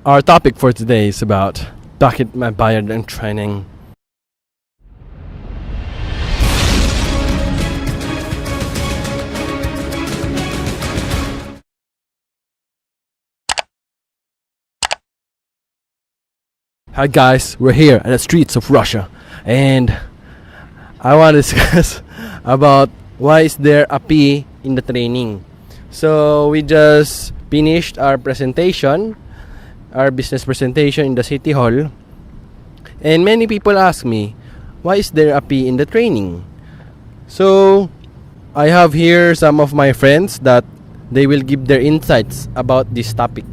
Our topic for today is about bakit may bayad ng training. Hi guys, we're here at the streets of Russia and I want to discuss about why is there a P in the training. So we just finished our presentation, our business presentation in the city hall. And many people ask me, why is there a P in the training? So I have here some of my friends that they will give their insights about this topic.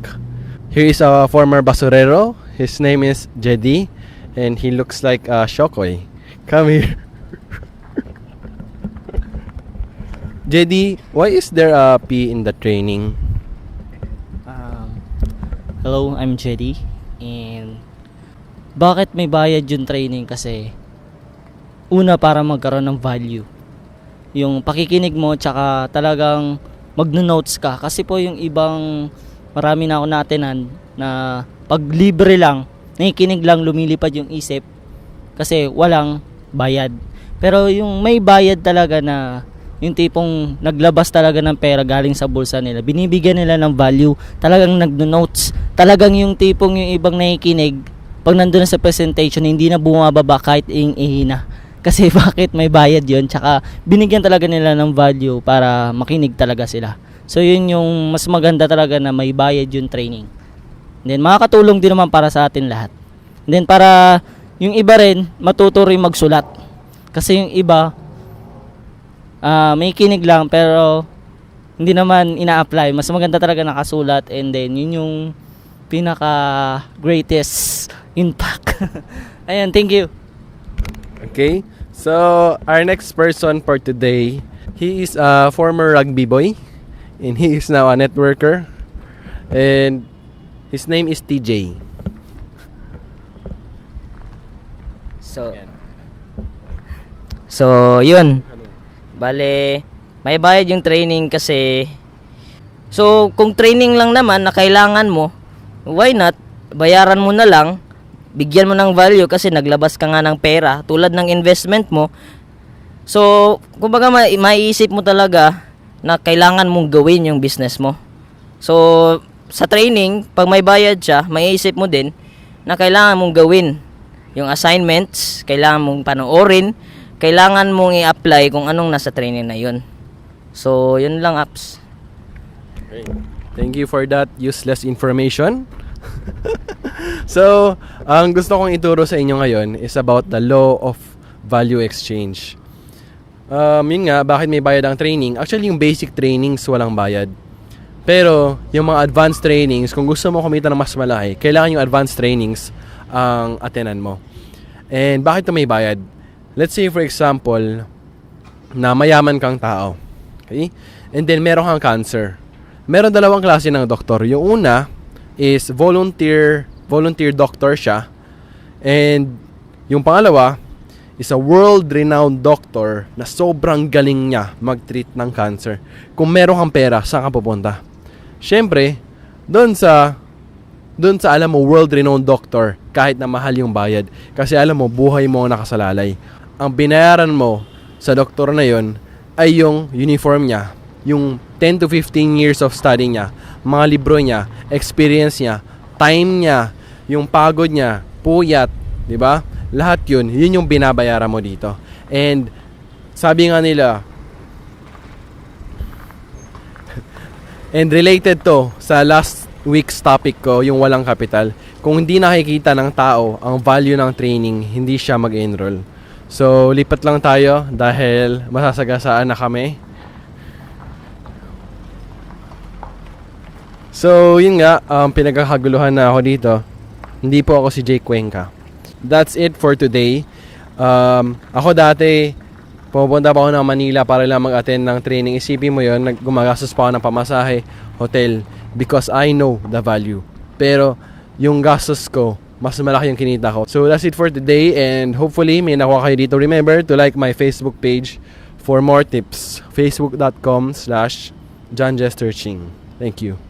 Here is a former basurero. His name is Jedi and he looks like a Shokoy. Come here. JD, why is there a P in the training? Hello, I'm Jedi. And bakit may bayad yung training? Kasi una para magkaroon ng value. Yung pakikinig mo tsaka talagang magno-notes ka. Kasi po yung ibang marami na ako natinan na pag libre lang, nakikinig lang, lumilipad yung isip kasi walang bayad. Pero yung may bayad talaga na yung tipong naglabas talaga ng pera galing sa bulsa nila, binibigyan nila ng value, talagang nagno-notes, talagang yung tipong yung ibang nakikinig, pag nandun na sa presentation, hindi na bumababa kahit ing ihina. Kasi bakit may bayad yon tsaka binigyan talaga nila ng value para makinig talaga sila. So yun yung mas maganda talaga na may bayad yung training. And then makakatulong din naman para sa atin lahat. And then para yung iba rin matuto rin magsulat. Kasi yung iba ah may kinig lang pero hindi naman ina-apply. Mas maganda talaga nakasulat and then yun yung pinaka greatest impact. Ayan, thank you. Okay, so our next person for today, he is a former rugby boy, and he is now a networker, and his name is TJ. So, so yun. Bale, may bayad yung training kasi So, kung training lang naman na kailangan mo, why not? Bayaran mo na lang, bigyan mo ng value kasi naglabas ka nga ng pera tulad ng investment mo. So, kumbaga ma- maiisip mo talaga na kailangan mong gawin yung business mo. So, sa training, pag may bayad siya, maiisip mo din na kailangan mong gawin yung assignments, kailangan mong panoorin, kailangan mong i-apply kung anong nasa training na yun. So, yun lang apps. Okay. Thank you for that useless information. so, ang gusto kong ituro sa inyo ngayon is about the law of value exchange. Um, yun nga, bakit may bayad ang training? Actually, yung basic trainings walang bayad. Pero, yung mga advanced trainings, kung gusto mo kumita ng mas malaki, kailangan yung advanced trainings ang atenan mo. And bakit ito may bayad? Let's say, for example, na mayaman kang tao. Okay? And then, meron kang cancer. Meron dalawang klase ng doktor. Yung una is volunteer, volunteer doctor siya. And yung pangalawa is a world-renowned doctor na sobrang galing niya mag-treat ng cancer. Kung meron kang pera, saan ka pupunta? Siyempre, doon sa doon sa alam mo world-renowned doctor kahit na mahal yung bayad kasi alam mo buhay mo ang nakasalalay. Ang binayaran mo sa doktor na yon ay yung uniform niya, yung 10 to 15 years of study niya, mga libro niya, experience niya, time niya, yung pagod niya, puyat, 'di ba? Lahat 'yun, 'yun yung binabayaran mo dito. And sabi nga nila And related to sa last week's topic ko, yung walang kapital. Kung hindi nakikita ng tao ang value ng training, hindi siya mag-enroll. So, lipat lang tayo dahil masasagasaan na kami. So, yun nga, um, pinagkakaguluhan na ako dito. Hindi po ako si Jake Cuenca. That's it for today. Um, ako dati, pumunta pa ako ng Manila para lang mag-attend ng training. Isipin mo yun, gumagastos pa ako ng pamasahe, hotel, because I know the value. Pero, yung gastos ko, mas malaki yung kinita ko. So, that's it for today and hopefully may nakuha kayo dito. Remember to like my Facebook page for more tips. Facebook.com slash John. Thank you.